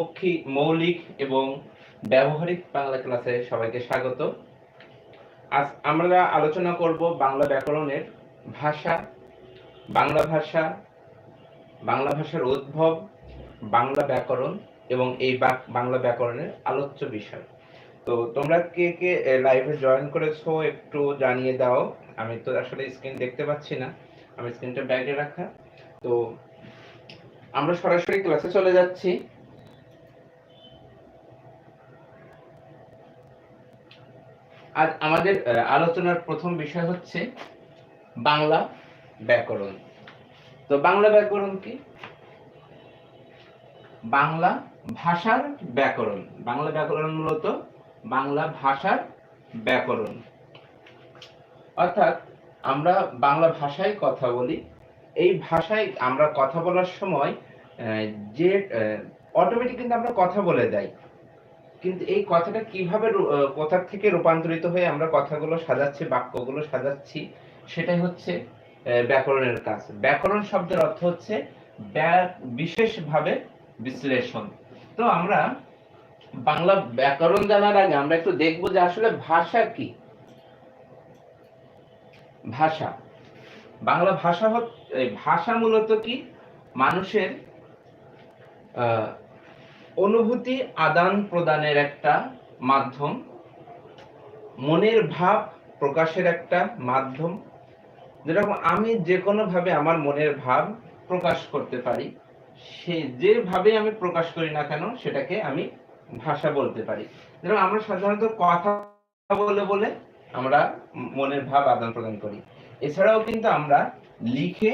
পক্ষী মৌলিক এবং ব্যবহারিক বাংলা ক্লাসে সবাইকে স্বাগত। আজ আমরা আলোচনা করব বাংলা ব্যাকরণের ভাষা, বাংলা ভাষা, বাংলা ভাষার উদ্ভব, বাংলা ব্যাকরণ এবং এই বাংলা ব্যাকরণের আলোচ্য বিষয়। তো তোমরা কে কে লাইভে জয়েন করেছ একটু জানিয়ে দাও। আমি তো আসলে স্ক্রিন দেখতে পাচ্ছি না। আমি স্ক্রিনটা ব্যাগে রাখা। তো আমরা সরাসরি ক্লাসে চলে যাচ্ছি। আজ আমাদের আলোচনার প্রথম বিষয় হচ্ছে বাংলা ব্যাকরণ। তো বাংলা ব্যাকরণ কি? বাংলা ভাষার ব্যাকরণ। বাংলা ব্যাকরণ মূলত বাংলা ভাষার ব্যাকরণ। অর্থাৎ আমরা বাংলা ভাষায় কথা বলি। এই ভাষায় আমরা কথা বলার সময় যে অটোমেটিক কিন্তু আমরা কথা বলে দেই কিন্তু এই কথাটা কীভাবে কথা থেকে রূপান্তরিত হয়ে আমরা কথাগুলো সাজাচ্ছি, বাক্যগুলো সাজাচ্ছি, সেটাই হচ্ছে ব্যাকরণের কাজ। ব্যাকরণ শব্দের অর্থ হচ্ছে বিশেষভাবে বিশ্লেষণ। তো আমরা বাংলা ব্যাকরণ জানার আগে আমরা একটু দেখব যে আসলে ভাষা কি। ভাষা। বাংলা ভাষা ভাষা মূলত কি? মানুষের অনুভূতি আদান প্রদানের একটা মাধ্যম, মনের ভাব প্রকাশের একটা মাধ্যম। যেরকম আমি যে কোনো ভাবে আমার মনের ভাব প্রকাশ করতে পারি, সে যেভাবে আমি প্রকাশ করি না কেন সেটাকে আমি ভাষা বলতে পারি। যেরকম আমরা সাধারণত কথা বলে বলে আমরা মনের ভাব আদান প্রদান করি। এছাড়াও কিন্তু আমরা লিখে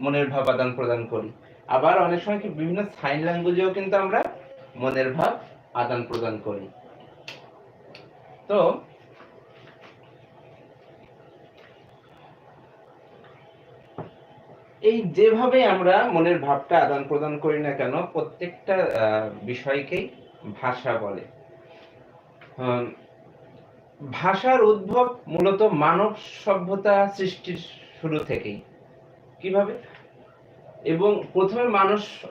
মনের ভাব আদান প্রদান করি। আবার অনেক সময় বিভিন্ন সাইন ল্যাঙ্গুয়েজেও কিন্তু আমরা মনের ভাব আদান প্রদান করি। তো, এই যেভাবে আমরা মনের ভাবটা আদান প্রদান করি না কেন, প্রত্যেকটা বিষয়কেই ভাষা বলে। ভাষার উদ্ভব মূলত মানব সভ্যতা সৃষ্টির শুরু থেকেই। কীভাবে? এবং প্রথমে মানুষ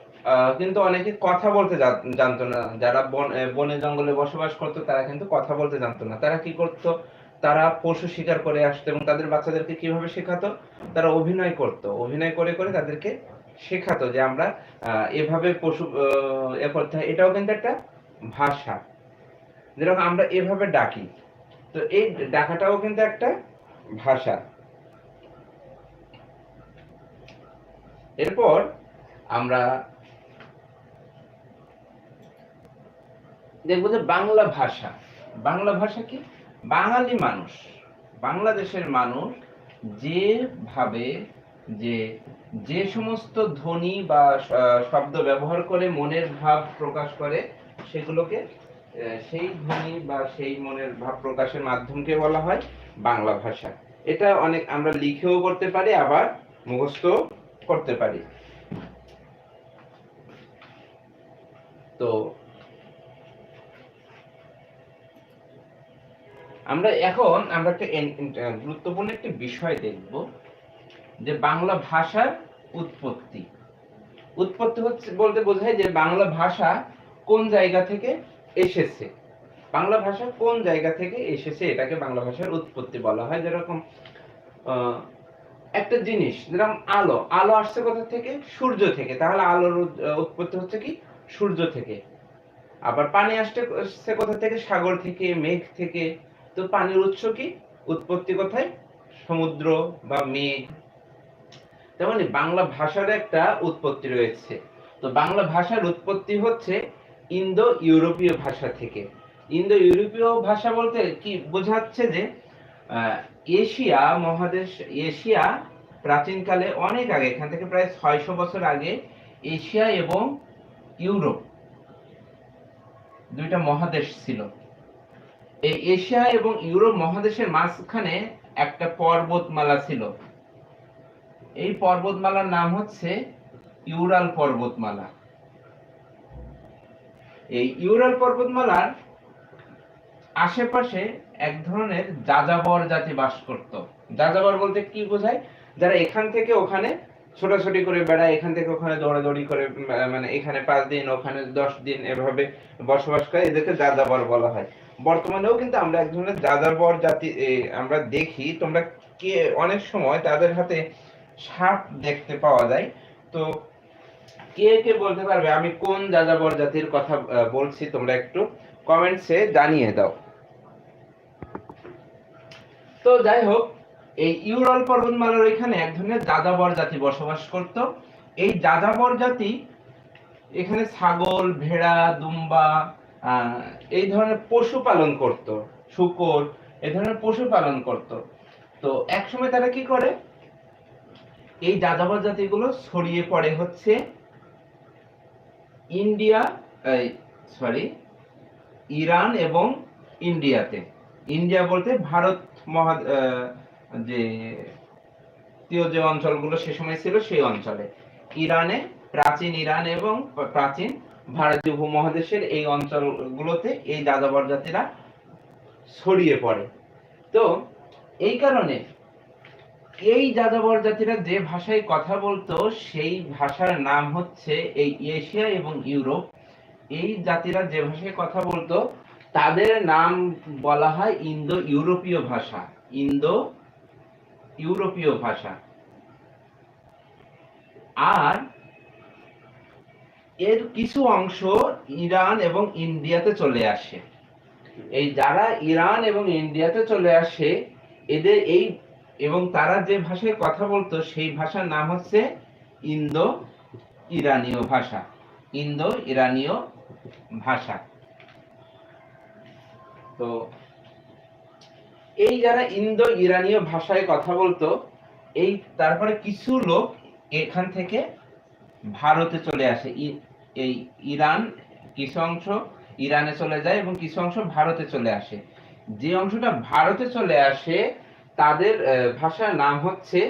কিন্তু অনেকে কথা বলতে জানতো না। যারা বন- জঙ্গলে বসবাস করতো, তারা কিন্তু কথা বলতে জানতো না। তারা কি করতো? তারা পশু শিকার করে আসতো এবং তাদের বাচ্চাদেরকে কীভাবে শেখাতো? তারা অভিনয় করত। অভিনয় করে করে তাদেরকে শেখাতো যে আমরা এভাবে পশু এ করতে এটাও কিন্তু একটা ভাষা। যেরকম আমরা এভাবে ডাকি। তো এই ডাকাটাও কিন্তু একটা ভাষা। এরপর আমরা দেখব যে বাংলা ভাষা। বাংলা ভাষা কি? বাঙালি মানুষ, বাংলাদেশের মানুষ যেভাবে যে যে সমস্ত ধ্বনি বা শব্দ ব্যবহার করে, মনের ভাব প্রকাশ করে, সেগুলোকে সেই ধ্বনি বা সেই মনের ভাব প্রকাশের মাধ্যমকে বলা হয় বাংলা ভাষা। এটা অনেক, আমরা লিখেও করতে পারি, আবার মুখস্থ করতে পারি। তো আমরা এখন আমরা একটা গুরুত্বপূর্ণ একটি বিষয় দেখব যে বাংলা ভাষার উৎপত্তি। উৎপত্তি হচ্ছে বলতে বোঝায় যে বাংলা ভাষা কোন জায়গা থেকে এসেছে? বাংলা ভাষা কোন জায়গা থেকে এসেছে এটাকে বাংলা ভাষার উৎপত্তি বলা হয়? যেরকম একটা জিনিস, যেরকম আলো আলো আসছে কোথা থেকে? সূর্য থেকে। তাহলে আলোর উৎপত্তি হচ্ছে কি? সূর্য থেকে। আবার পানি আসছে কোথা থেকে? সাগর থেকে, মেঘ থেকে। তো পানির উৎস কি? উৎপত্তি কোথায়? সমুদ্র বা মেঘ। তেমনি বাংলা ভাষার একটা উৎপত্তি রয়েছে। তো বাংলা ভাষার উৎপত্তি হচ্ছে ইন্দো ইউরোপীয় ভাষা থেকে। ইন্দো ইউরোপীয় ভাষা বলতে কি বোঝাচ্ছে যে এশিয়া মহাদেশ, এশিয়া প্রাচীনকালে অনেক আগে, এখান থেকে প্রায় ছয়শো বছর আগে, এশিয়া এবং ইউরোপ দুইটা মহাদেশ ছিল। এই এশিয়া এবং ইউরোপ মহাদেশের মাঝখানে একটা পর্বতমালা ছিল। এই পর্বতমালার নাম হচ্ছে ইউরাল পর্বতমালা। এই ইউরাল পর্বতমালার আশেপাশে এক ধরনের যাযাবর জাতি বাস করত। যাযাবর বলতে কি বোঝায়? যারা এখান থেকে ওখানে ছোটাছুটি করে বেড়ায়, এখান থেকে ওখানে দৌড়াদৌড়ি করে মানে এখানে পাঁচ দিন, ওখানে দশ দিন এভাবে বসবাস করে, এদেরকে যাযাবর বলা হয়। বর্তমানেও কিন্তু আমরা এক ধরনের যাযাবর জাতি আমরা দেখি, তোমরা কে, অনেক সময় তাদের হাতে সাপ দেখতে পাওয়া যায়। তো কে কে বলতে পারবে? আমি কোন যাযাবর জাতির কথা বলছি তোমরা একটু কমেন্টসে জানিয়ে দাও। তো যাই হোক, এই ইউরাল পর্বতমালার ওইখানে এক ধরনের যাযাবর জাতি বসবাস করত। এই যাযাবর জাতি এখানে ছাগল, ভেড়া, দুম্বা এই ধরনের পশু পালন করত, শুকর, এই ধরনের পশু পালন করত। তো একসময় তারা কি করে? এই যাযাবর জাতিগুলো ছড়িয়ে পড়ে হচ্ছে ইন্ডিয়া সরি ইরান এবং ইন্ডিয়াতে। ইন্ডিয়া বলতে ভারত মহা যে যে অঞ্চলগুলো সে সময় ছিল সেই অঞ্চলে। ইরানে, প্রাচীন ইরান এবং প্রাচীন ভারতীয় উপমহাদেশের এই অঞ্চলগুলোতে এই যাযাবর জাতিরা ছড়িয়ে পড়ে। তো এই কারণে এই যাযাবর জাতিরা যে ভাষায় কথা বলতো, সেই ভাষার নাম হচ্ছে এই এশিয়া এবং ইউরোপ। এই জাতিরা যে ভাষায় কথা বলতো, তাদের নাম বলা হয় ইন্দো ইউরোপীয় ভাষা। ইন্দো ইউরোপীয় ভাষা। আর এর কিছু অংশ ইরান এবং ইন্ডিয়াতে চলে আসে। এই যারা ইরান এবং ইন্ডিয়াতে চলে আসে, এদের এই এবং তারা যে ভাষায় কথা বলতো, সেই ভাষার নাম হচ্ছে ইন্দো ইরানীয় ভাষা। ইন্দো ইরানীয় ভাষা। তো এই যারা ইন্দো ইরানীয় ভাষায় কথা বলতো, এই তারপরে কিছু লোক এখান থেকে ভারতে চলে আসে। এই ইরান কিছু অংশ ইরানে চলে যায় এবং কিছু অংশ ভারতে চলে আসে। যে অংশটা ভারতে চলে আসে তাদের ভাষার নাম হচ্ছে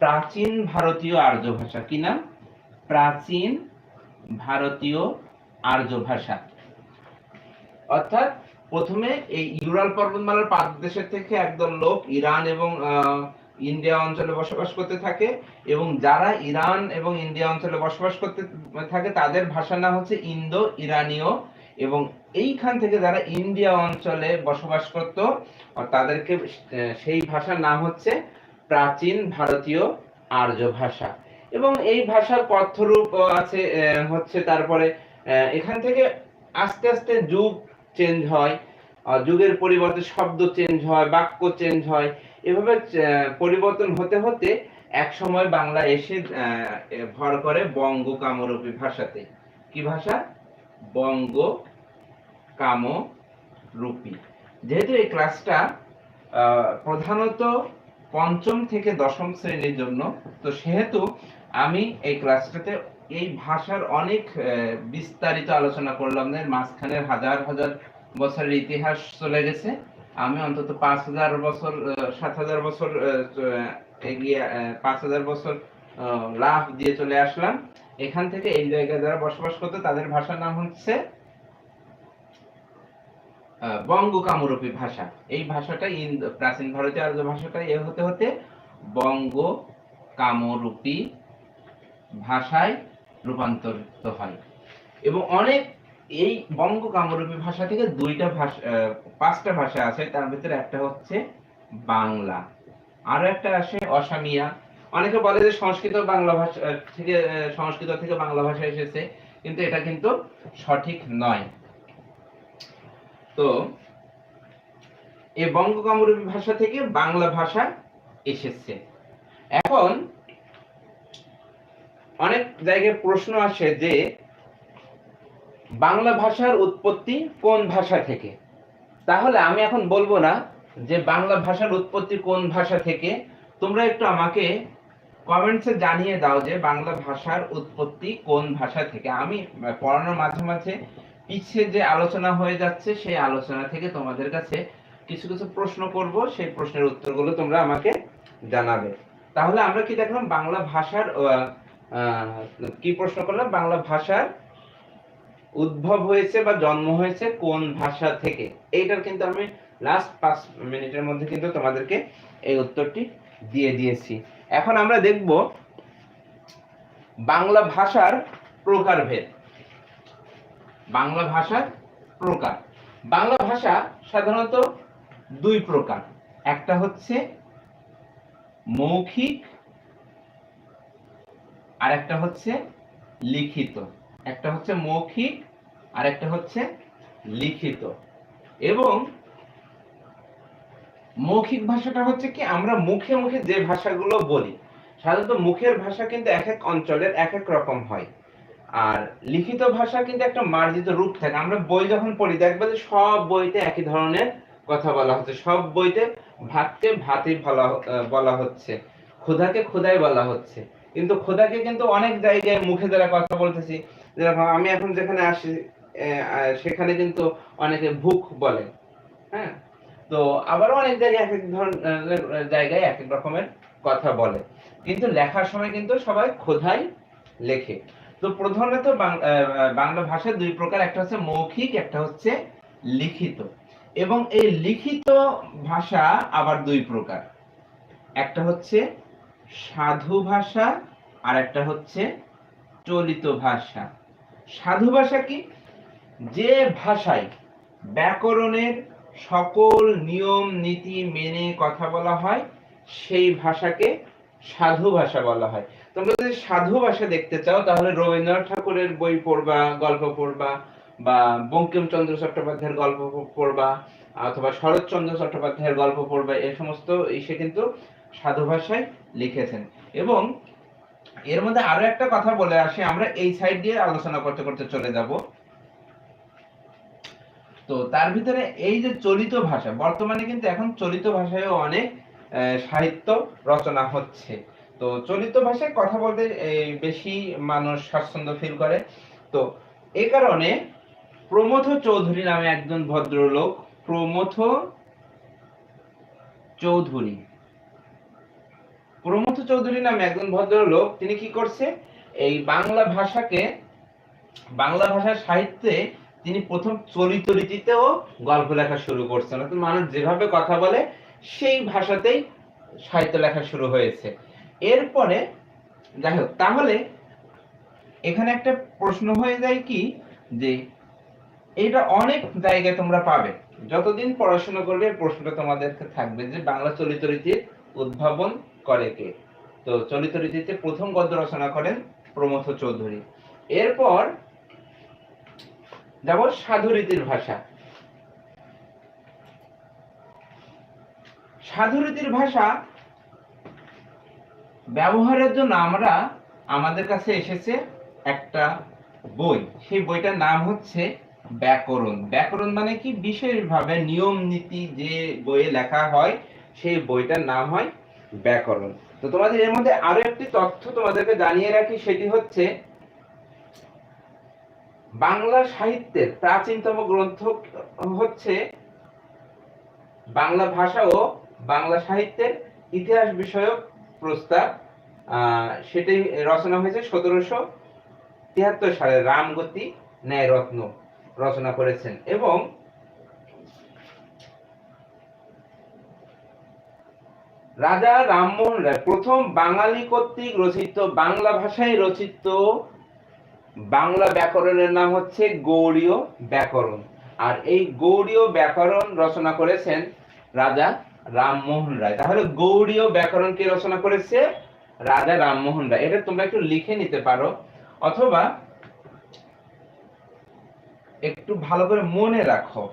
প্রাচীন ভারতীয় আর্য ভাষা। কি নাম? প্রাচীন ভারতীয় আর্য ভাষা। অর্থাৎ প্রথমে এই ইউরাল পর্বতমালার পাদদেশের থেকে একদল লোক ইরান এবং আহ, ইন্ডিয়া অঞ্চলে বসবাস করতে থাকে এবং যারা ইরান এবং ইন্ডিয়া অঞ্চলে বসবাস করতে থাকে, তাদের ভাষার নাম হচ্ছে ইন্দো ইরানীয় এবং এইখান থেকে যারা ইন্ডিয়া অঞ্চলে বসবাস করত তাদেরকে সেই ভাষার নাম হচ্ছে প্রাচীন ভারতীয় আর্য ভাষা। এবং এই ভাষার কথ্যরূপ আছে হচ্ছে তারপরে এখান থেকে আস্তে আস্তে যুগ চেঞ্জ হয়। যুগের পরিবর্তে শব্দ চেঞ্জ হয়, বাক্য চেঞ্জ হয়। এভাবে পরিবর্তন হতে হতে এক সময় বাংলা এসে ভর করে বঙ্গ কামরূপী ভাষাতে। কি ভাষা? বঙ্গ কামরূপী। যেহেতু এই ক্লাসটা প্রধানত পঞ্চম থেকে দশম শ্রেণির জন্য, তো সেহেতু আমি এই ক্লাসটাতে এই ভাষার অনেক বিস্তারিত আলোচনা করলাম। মাঝখানের হাজার হাজার বছরের ইতিহাস চলে গেছে। আমি অন্তত পাঁচ হাজার বছর সাত হাজার বছর এগিয়ে পাঁচ হাজার বছর লাভ দিয়ে চলে আসলাম। এখান থেকে এই জায়গায় যারা বসবাস করতো, তাদের ভাষার নাম হচ্ছে বঙ্গ কামরূপী ভাষা। এই ভাষাটা প্রাচীন ভারতীয় আর্য ভাষাটা এ হতে হতে বঙ্গ কামরূপী ভাষায় রূপান্তরিত হয়। এবং অনেক এই বঙ্গ কামরূপী ভাষা থেকে দুইটা ভাষা পাঁচটা ভাষা আছে, তার ভিতরে একটা হচ্ছে বাংলা। আরও একটা আসে অসামিয়া। অনেকে বলে যে সংস্কৃত বাংলা ভাষা থেকে সংস্কৃত থেকে বাংলা ভাষা এসেছে, কিন্তু এটা কিন্তু সঠিক নয়। তো, এই বঙ্গ কামরূপী ভাষা থেকে বাংলা ভাষা এসেছে। এখন অনেক জায়গায় প্রশ্ন আসে যে বাংলা ভাষার উৎপত্তি কোন ভাষা থেকে? তাহলে আমি এখন বলব না যে বাংলা ভাষার উৎপত্তি কোন ভাষা থেকে। তোমরা একটু আমাকে কমেন্টসে জানিয়ে দাও যে বাংলা ভাষার উৎপত্তি কোন ভাষা থেকে। আমি পড়ানোর মাঝে মাঝে পিছিয়ে যে আলোচনা হয়ে যাচ্ছে, সেই আলোচনা থেকে তোমাদের কাছে কিছু কিছু প্রশ্ন করব। সেই প্রশ্নের উত্তরগুলো তোমরা আমাকে জানাবে। তাহলে আমরা কি দেখলাম? বাংলা ভাষার কি প্রশ্ন করলাম? বাংলা ভাষার উদ্ভব হয়েছে বা জন্ম হয়েছে কোন ভাষা থেকে? এইটার কিন্তু আমি লাস্ট পাঁচ মিনিটের মধ্যে কিন্তু তোমাদেরকে এই উত্তরটি দিয়ে দিয়েছি। এখন আমরা দেখব বাংলা ভাষার প্রকারভেদ। বাংলা ভাষার প্রকার। বাংলা ভাষা সাধারণত দুই প্রকার। একটা হচ্ছে মৌখিক আর একটা হচ্ছে লিখিত। একটা হচ্ছে মৌখিক আর একটা হচ্ছে লিখিত। এবং মৌখিক ভাষাটা হচ্ছে কি, আমরা মুখে মুখে যে ভাষাগুলো বলি, সাধারণত মুখের ভাষা কিন্তু এক এক অঞ্চলের এক এক রকম হয়। আর লিখিত ভাষা কিন্তু একটা মার্জিত রূপ থাকে। আমরা বই যখন পড়ি দেখবে যে সব বইতে একই ধরনের কথা বলা হচ্ছে। সব বইতে ভাতকে ভাতে বলা বলা হচ্ছে। ক্ষুধাকে ক্ষুধাই বলা হচ্ছে। কিন্তু ক্ষুধাকে কিন্তু অনেক জায়গায় মুখে দ্বারা কথা বলতেছি। যেরকম আমি এখন যেখানে আসি সেখানে কিন্তু অনেকে ভুক বলে হ্যাঁ? তো আবারও অনেক জায়গায় এক এক ধরনের জায়গায় এক এক রকমের কথা বলে। কিন্তু লেখার সময় কিন্তু সবাই খোদাই লেখে। তো প্রধানত বাংলা ভাষার দুই প্রকার, একটা হচ্ছে মৌখিক, একটা হচ্ছে লিখিত। এবং এই লিখিত ভাষা আবার দুই প্রকার। একটা হচ্ছে সাধু ভাষা, আর একটা হচ্ছে চলিত ভাষা। সাধু ভাষা কি? যে ভাষায় ব্যাকরণের সকল নিয়ম, নীতি মেনে কথা বলা হয়, সেই ভাষাকে সাধু ভাষা বলা হয়। তোমরা যদি সাধু ভাষা দেখতে চাও, তাহলে রবীন্দ্রনাথ ঠাকুরের বই পড়বা, গল্প পড়বা, বা বঙ্কিমচন্দ্র চট্টোপাধ্যায়ের গল্প পড়বা, অথবা শরৎচন্দ্র চট্টোপাধ্যায়ের গল্প পড়বা এই সমস্ত সে কিন্তু সাধু ভাষায় লিখেছেন। এবং এর মধ্যে আরও একটা কথা বলে আসি, আমরা এই সাইড দিয়ে আলোচনা করতে করতে চলে যাব। তো তার ভিতরে এই যে চলিত ভাষা, বর্তমানে কিন্তু এখন চলিত ভাষায়ও অনেক সাহিত্য রচনা হচ্ছে। তো চলিত ভাষায় কথা বলতে বেশি মানুষ স্বাচ্ছন্দ্য ফিল করে। তো এই কারণে প্রমথ চৌধুরী নামে একজন ভদ্রলোক, প্রমথ চৌধুরী প্রমথ চৌধুরী নামে একজন ভদ্রলোক, তিনি কি করছে? এই বাংলা ভাষাকে, বাংলা ভাষার সাহিত্যে তিনি প্রথম চলিত রীতিতেও গল্প লেখা শুরু করছেন। অর্থাৎ মানুষ যেভাবে কথা বলে, সেই ভাষাতেই সাহিত্য লেখা শুরু হয়েছে। এরপরে, যাই হোক, তাহলে এখানে একটা প্রশ্ন হয়ে যায় কি? যে এটা অনেক জায়গায় তোমরা পাবে। যতদিন পড়াশোনা করবে প্রশ্নটা তোমাদের থাকবে যে বাংলা চলিত রীতির উদ্ভাবন করে কে? তো চলিত রীতিতে প্রথম গদ্য রচনা করেন প্রমথ চৌধুরী। এরপর যাব সাধু রীতির ভাষা। সাধু রীতির ভাষা ব্যবহারের জন্য আমরা আমাদের কাছে এসেছে একটা বই। সেই বইটার নাম হচ্ছে ব্যাকরণ। ব্যাকরণ মানে কি? বিশেষভাবে নিয়ম নীতি যে বইয়ে লেখা হয়, সেই বইটার নাম হয় ব্যাকরণ। তো তোমাদের এর মধ্যে আরও একটি তথ্য তোমাদেরকে জানিয়ে রাখি, সেটি হচ্ছে বাংলা সাহিত্যের প্রাচীনতম গ্রন্থ হচ্ছে বাংলা ভাষা ও বাংলা সাহিত্যের ইতিহাস বিষয়ক প্রস্তাব। সেটি রচনা হয়েছে সতেরোশো তিয়াত্তর সালে রামগতি ন্যায় রত্ন রচনা করেছেন এবং রাজা রামমোহন রায়, প্রথম বাঙালি কর্তৃক রচিত বাংলা ভাষায় রচিত বাংলা ব্যাকরণের নাম হচ্ছে গৌড়ীয় ব্যাকরণ। আর এই গৌড়ীয় ব্যাকরণ রচনা করেছেন রাজা রামমোহন রায়। তাহলে গৌড়ীয় ব্যাকরণ কে রচনা করেছে? রাজা রামমোহন রায়। এটা তোমরা একটু লিখে নিতে পারো। অথবা একটু ভালো করে মনে রাখো।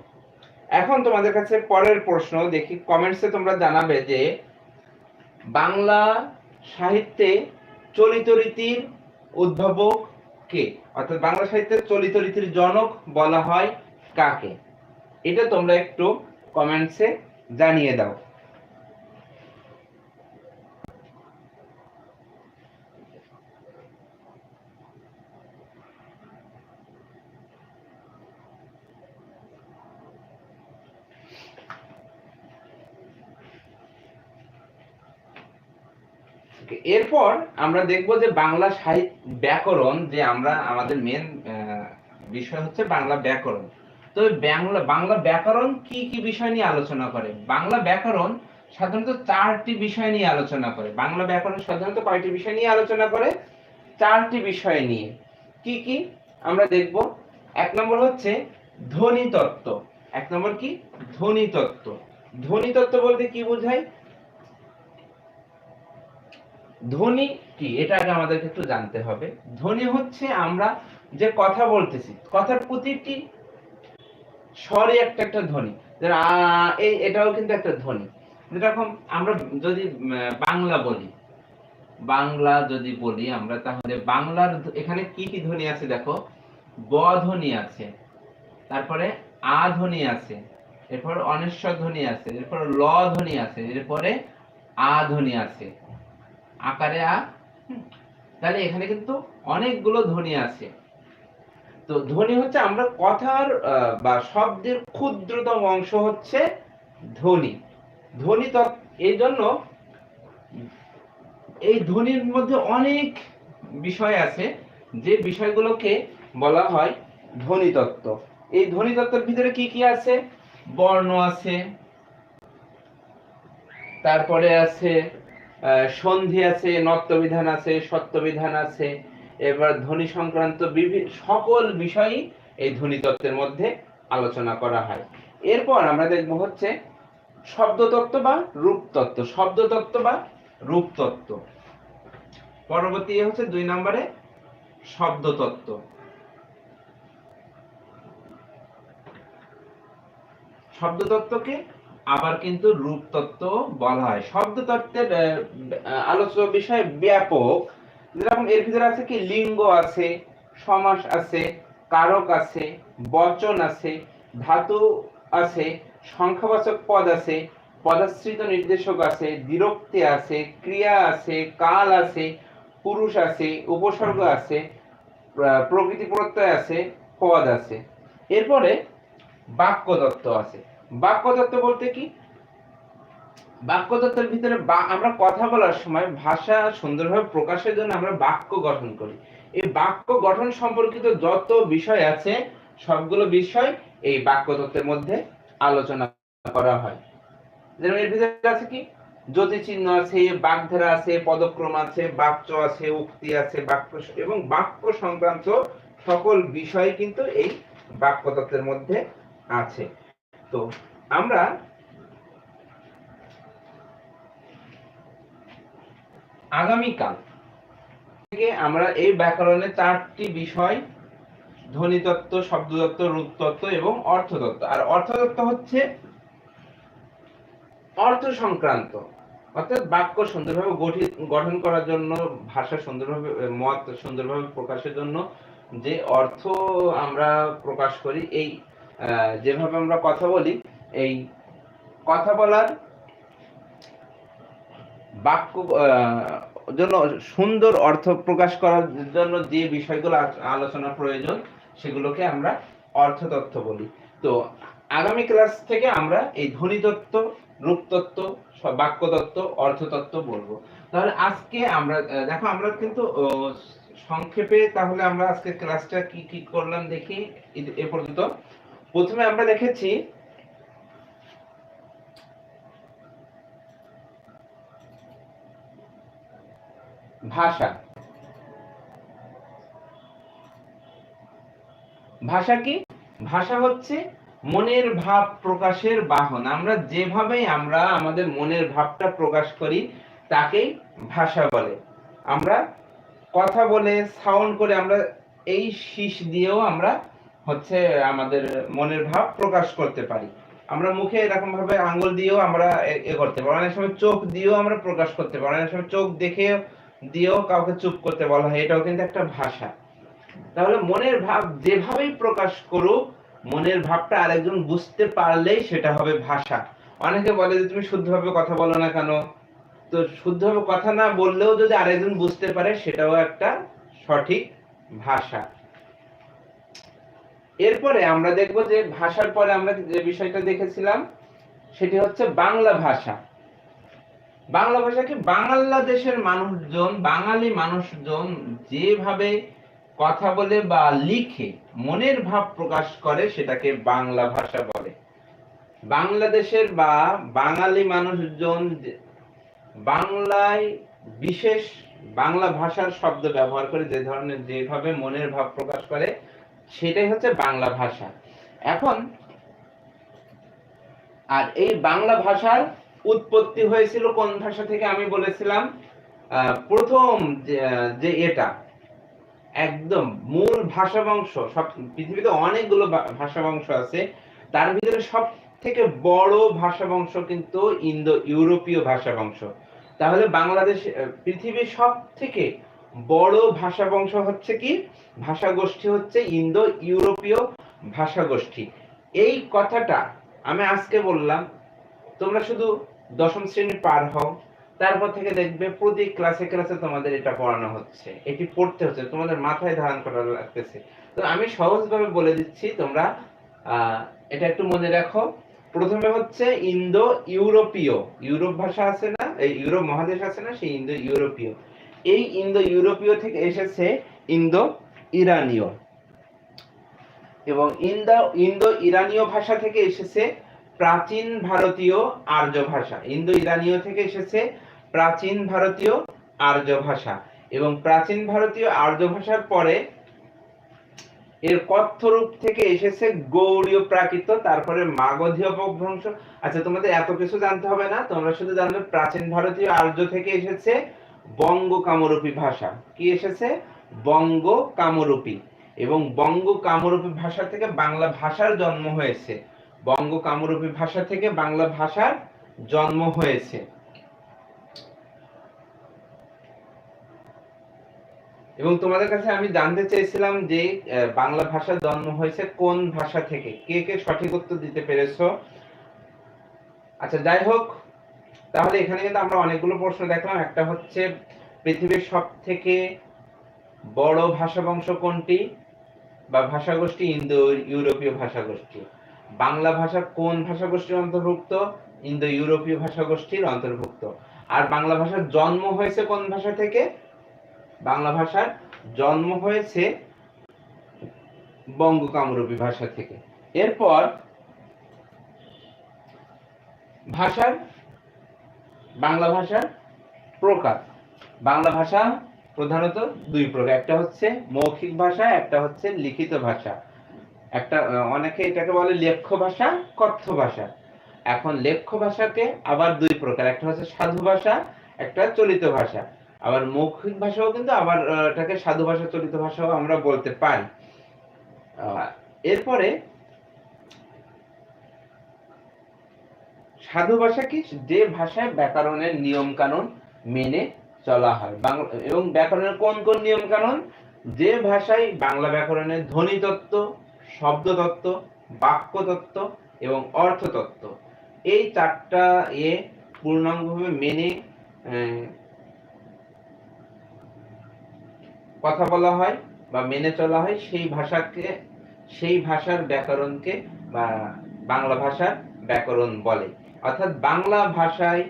এখন তোমাদের কাছে পরের প্রশ্ন দেখি। কমেন্টসে তোমরা জানাবে যে বাংলা সাহিত্যে চলিত রীতির উদ্ভাবক কে? অর্থাৎ বাংলা সাহিত্যের চলিত রীতির জনক বলা হয় কাকে? এটা তোমরা একটু কমেন্টসে জানিয়ে দাও। এরপর আমরা দেখব যে বাংলা সাহিত্য ব্যাকরণ যে আমরা, আমাদের মেন বিষয় হচ্ছে বাংলা ব্যাকরণ। তো বাংলা বাংলা ব্যাকরণ কি কি বিষয় নিয়ে আলোচনা করে? বাংলা ব্যাকরণ সাধারণত চারটি বিষয় নিয়ে আলোচনা করে। বাংলা ব্যাকরণ সাধারণত কয়টি বিষয় নিয়ে আলোচনা করে? চারটি বিষয় নিয়ে। কি কি? আমরা দেখব। এক নম্বর হচ্ছে ধ্বনি তত্ত্ব। এক নম্বর কি? ধ্বনি তত্ত্ব। ধ্বনি তত্ত্ব বলতে কি বোঝায়? ধ্বনি কি? এটা আগে আমাদেরকে একটু জানতে হবে। ধ্বনি হচ্ছে আমরা যে কথা বলতেছি, কথার প্রতিটি স্বরে একটা একটা ধ্বনি। এই এটাও কিন্তু একটা ধ্বনি। যেরকম আমরা যদি বাংলা বলি, বাংলা যদি বলি আমরা, তাহলে বাংলার এখানে কি কি ধ্বনি আছে দেখো? ব ধ্বনি আছে, তারপরে আ ধ্বনি আছে, এরপর অনেশ্বর ধ্বনি আছে, এরপর ল ধ্বনি আছে, এরপরে আ ধ্বনি আছে। আকারে আ। তাহলে এখানে কিন্তু অনেকগুলো ধ্বনি আছে। তো ধ্বনি হচ্ছে আমরা কথার বা শব্দের ক্ষুদ্রতম অংশ হচ্ছে ধ্বনি। ধ্বনি তৎ- এই জন্য এই ধ্বনির মধ্যে অনেক বিষয় আছে যে বিষয়গুলোকে বলা হয় ধ্বনি তত্ত্ব এই ধ্বনি তত্ত্বের ভিতরে কি কি আছে? বর্ণ আছে তারপরে আছে সন্ধি আছে নত্যবিধান আছে, সত্যবিধান আছে, এবার ধ্বনি সংক্রান্ত বিভিন্ন সকল বিষয়ই এই ধ্বনি তত্ত্বের মধ্যে আলোচনা করা হয়। এরপর আমরা দেখব হচ্ছে শব্দতত্ত্ব বা রূপতত্ত্ব। শব্দতত্ত্ব বা রূপতত্ত্ব। পরবর্তী হচ্ছে দুই নম্বরে শব্দতত্ত্ব। শব্দতত্ত্বকে আবার কিন্তু রূপতত্ত্ব বলা হয়। শব্দতত্ত্বের আলোচ্য বিষয় ব্যাপক। যেরকম এর ভিতরে আছে কি, লিঙ্গ আছে, সমাস আছে, কারক আছে, বচন আছে, ধাতু আছে, সংখ্যাবাচক পদ আছে, পদাশ্রিত নির্দেশক আছে বিরক্তি আছে, ক্রিয়া আছে, কাল আছে, পুরুষ আছে, উপসর্গ আছে, প্র- প্রকৃতি প্রত্যয় আছে, পদ আছে। এরপরে বাক্যতত্ত্ব আছে। বাক্যতত্ত্ব বলতে কি? বাক্যতত্ত্বের ভিতরে আমরা কথা বলার সময় ভাষা সুন্দরভাবে প্রকাশের জন্য আমরা বাক্য গঠন করি। এই বাক্য গঠন সম্পর্কিত যত বিষয় আছে, সবগুলো বিষয় এই বাক্যতত্ত্বের মধ্যে আলোচনা করা হয়। যেমন এর ভিতরে আছে কি? চিহ্ন আছে, বাগধারা আছে, পদক্রম আছে, বাক্য আছে, উক্তি আছে, বাক্য এবং বাক্য সংক্রান্ত সকল বিষয় কিন্তু এই বাক্যতত্ত্বের মধ্যে আছে। তো আমরা আগামীকাল থেকে আমরা এই ব্যাকরণের চারটি বিষয় ধ্বনিতত্ত্ব শব্দতত্ত্ব রূপতত্ত্ব এবং অর্থতত্ত্ব আর অর্থতত্ত্ব হচ্ছে অর্থ সংক্রান্ত। অর্থাৎ বাক্য সুন্দরভাবে গঠিত, গঠন করার জন্য, ভাষা সুন্দরভাবে, মত সুন্দরভাবে প্রকাশের জন্য যে অর্থ আমরা প্রকাশ করি, এই যেভাবে আমরা কথা বলি, এই কথা বলার বাক্য জন্য সুন্দর অর্থ প্রকাশ করার জন্য যে বিষয়গুলো আলোচনা প্রয়োজন, সেগুলোকে আমরা অর্থতত্ত্ব বলি। তো আগামী ক্লাস থেকে আমরা এই ধ্বনিতত্ত্ব, রূপতত্ত্ব বাক্যতত্ত্ব, অর্থতত্ত্ব বলব। তাহলে আজকে আমরা দেখো আমরা কিন্তু সংক্ষেপে তাহলে আমরা আজকে ক্লাসটা কি কি করলাম দেখি, এ পর্যন্ত। প্রথমে আমরা দেখেছি ভাষা। ভাষা কি? ভাষা হচ্ছে মনের ভাব প্রকাশের বাহন। আমরা যেভাবে আমরা আমাদের মনের ভাবটা প্রকাশ করি, তাকেই ভাষা বলে। আমরা কথা বলে সাউন্ড করে আমরা এই শীষ দিয়েও আমরা হচ্ছে আমাদের মনের ভাব প্রকাশ করতে পারি। আমরা মুখে এরকম ভাবে আঙ্গুল দিয়েও আমরা এ- করতে পারি। অনেক সময় চোখ দিয়েও আমরা প্রকাশ করতে পারি। অনেক সময় চোখ দেখে দিয়েও কাউকে চুপ করতে বলা হয়। এটাও কিন্তু একটা ভাষা। তাহলে মনের ভাব যেভাবেই প্রকাশ করুক, মনের ভাবটা আরেকজন বুঝতে পারলেই সেটা হবে ভাষা। অনেকে বলে যে, তুমি শুদ্ধভাবে কথা বলো না কেন? তো শুদ্ধভাবে কথা না বললেও যদি আরেকজন বুঝতে পারে, সেটাও একটা সঠিক ভাষা। এরপরে আমরা দেখব যে ভাষার পরে আমরা যে বিষয়টা দেখেছিলাম, সেটি হচ্ছে বাংলা ভাষা। বাংলা ভাষাকে বাংলাদেশের মানুষজন, বাঙালি মানুষজন যেভাবে কথা বলে বা লিখে, মনের ভাব প্রকাশ করে, সেটাকে বাংলা ভাষা বলে। বাংলাদেশের বা বাঙালি মানুষজন বাংলায় বিশেষ বাংলা ভাষার শব্দ ব্যবহার করে, যে ধরনের যেভাবে মনের ভাব প্রকাশ করে সেটাই হচ্ছে বাংলা ভাষা। এখন, আর এই বাংলা ভাষার উৎপত্তি হয়েছিল কোন ভাষা থেকে আমি বলেছিলাম? প্রথম যে এটা, একদম মূল ভাষা বংশ সব, পৃথিবীতে অনেকগুলো ভাষা বংশ আছে। তার ভিতরে সব থেকে বড় ভাষা বংশ কিন্তু ইন্দো ইউরোপীয় ভাষা বংশ তাহলে বাংলাদেশ পৃথিবীর সব থেকে বড় ভাষা বংশ হচ্ছে কি? ভাষা গোষ্ঠী হচ্ছে ইন্দো ইউরোপীয় ভাষা গোষ্ঠী এই কথাটা আমি আজকে বললাম, তোমরা শুধু দশম শ্রেণি পার হও, তারপর থেকে দেখবে প্রতি ক্লাসে ক্লাসে তোমাদের এটা পড়ানো হচ্ছে, এটি পড়তে হচ্ছে, তোমাদের মাথায় ধারণ করা লাগতেছে। তো আমি সহজভাবে বলে দিচ্ছি, তোমরা এটা একটু মনে রাখো। প্রথমে হচ্ছে ইন্দো ইউরোপীয় ইউরোপ ভাষা আছে না, এই ইউরোপ মহাদেশ আছে না, সেই ইন্দো ইউরোপীয় এই ইন্দো ইউরোপীয় থেকে এসেছে ইন্দো ইরানীয় এবং ইন্দো ইন্দো ইরানীয় ভাষা থেকে এসেছে প্রাচীন ভারতীয় আর্য ভাষা। ইন্দো ইরানীয় থেকে এসেছে প্রাচীন ভারতীয় আর্য ভাষা। এবং প্রাচীন ভারতীয় আর্য ভাষার পরে এর কথ্য রূপ থেকে এসেছে গৌড়ীয় প্রাকৃত, তারপরে মাগধীয় অপভ্রংশ আচ্ছা তোমাদের এত কিছু জানতে হবে না, তোমরা শুধু জানবে প্রাচীন ভারতীয় আর্য থেকে এসেছে বঙ্গ কামরূপী ভাষা। কি এসেছে? বঙ্গ কামরূপী এবং বঙ্গ কামরূপী ভাষা থেকে বাংলা ভাষার জন্ম হয়েছে। বঙ্গ কামরূপী ভাষা থেকে বাংলা ভাষার জন্ম হয়েছে। এবং তোমাদের কাছে আমি জানতে চেয়েছিলাম যে বাংলা ভাষার জন্ম হয়েছে কোন ভাষা থেকে? কে কে সঠিক উত্তর দিতে পেরেছ? আচ্ছা যাই হোক তাহলে এখানে কিন্তু আমরা অনেকগুলো প্রশ্ন দেখলাম। একটা হচ্ছে, পৃথিবীর সব থেকে বড় ভাষা বংশ কোনটি বা ভাষা গোষ্ঠী ইন্দো, ইউরোপীয় ভাষা গোষ্ঠী বাংলা ভাষা কোন ভাষা গোষ্ঠীর অন্তর্ভুক্ত? ইন্দো, ইউরোপীয় ভাষা গোষ্ঠীর অন্তর্ভুক্ত। আর বাংলা ভাষার জন্ম হয়েছে কোন ভাষা থেকে? বাংলা ভাষার জন্ম হয়েছে বঙ্গ কামরূপী ভাষা থেকে। এরপর ভাষার বাংলা ভাষার প্রকার। বাংলা ভাষা প্রধানত দুই প্রকার। একটা হচ্ছে মৌখিক ভাষা, একটা হচ্ছে লিখিত ভাষা। একটা অনেকে এটাকে বলে লেখ্য ভাষা, কথ্য ভাষা। এখন লেখ্য ভাষাকে আবার দুই প্রকার। একটা হচ্ছে সাধু ভাষা, একটা চলিত ভাষা। আবার মৌখিক ভাষাও কিন্তু আবার এটাকে সাধু ভাষা, চলিত ভাষাও আমরা বলতে পারি। এরপরে সাধু ভাষা কি? যে ভাষায় ব্যাকরণের নিয়ম কানুন মেনে চলা হয়। বাংলা, এবং ব্যাকরণের কোন কোন নিয়ম কানুন যে ভাষায় বাংলা ব্যাকরণের ধ্বনি তত্ত্ব, শব্দ তত্ত্ব, বাক্য তত্ত্ব এবং অর্থ তত্ত্ব, এই চারটা এ পূর্ণাঙ্গভাবে মেনে কথা বলা হয় বা মেনে চলা হয় সেই ভাষাকে, সেই ভাষার ব্যাকরণকে বা বাংলা ভাষার ব্যাকরণ বলে। অর্থাৎ বাংলা ভাষায়,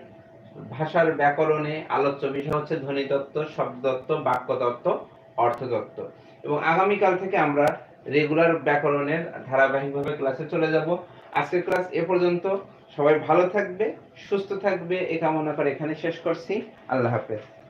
ভাষার ব্যাকরণে আলোচ্য বিষয় হচ্ছে ধ্বনিতত্ত্ব, শব্দতত্ত্ব, বাক্যতত্ত্ব, অর্থতত্ত্ব। এবং আগামীকাল থেকে আমরা রেগুলার ব্যাকরণের ধারাবাহিকভাবে ক্লাসে চলে যাব। আজকে ক্লাস এ পর্যন্ত সবাই ভালো থাকবে, সুস্থ থাকবে, এ কামনা করে এখানে শেষ করছি। আল্লাহ হাফেজ।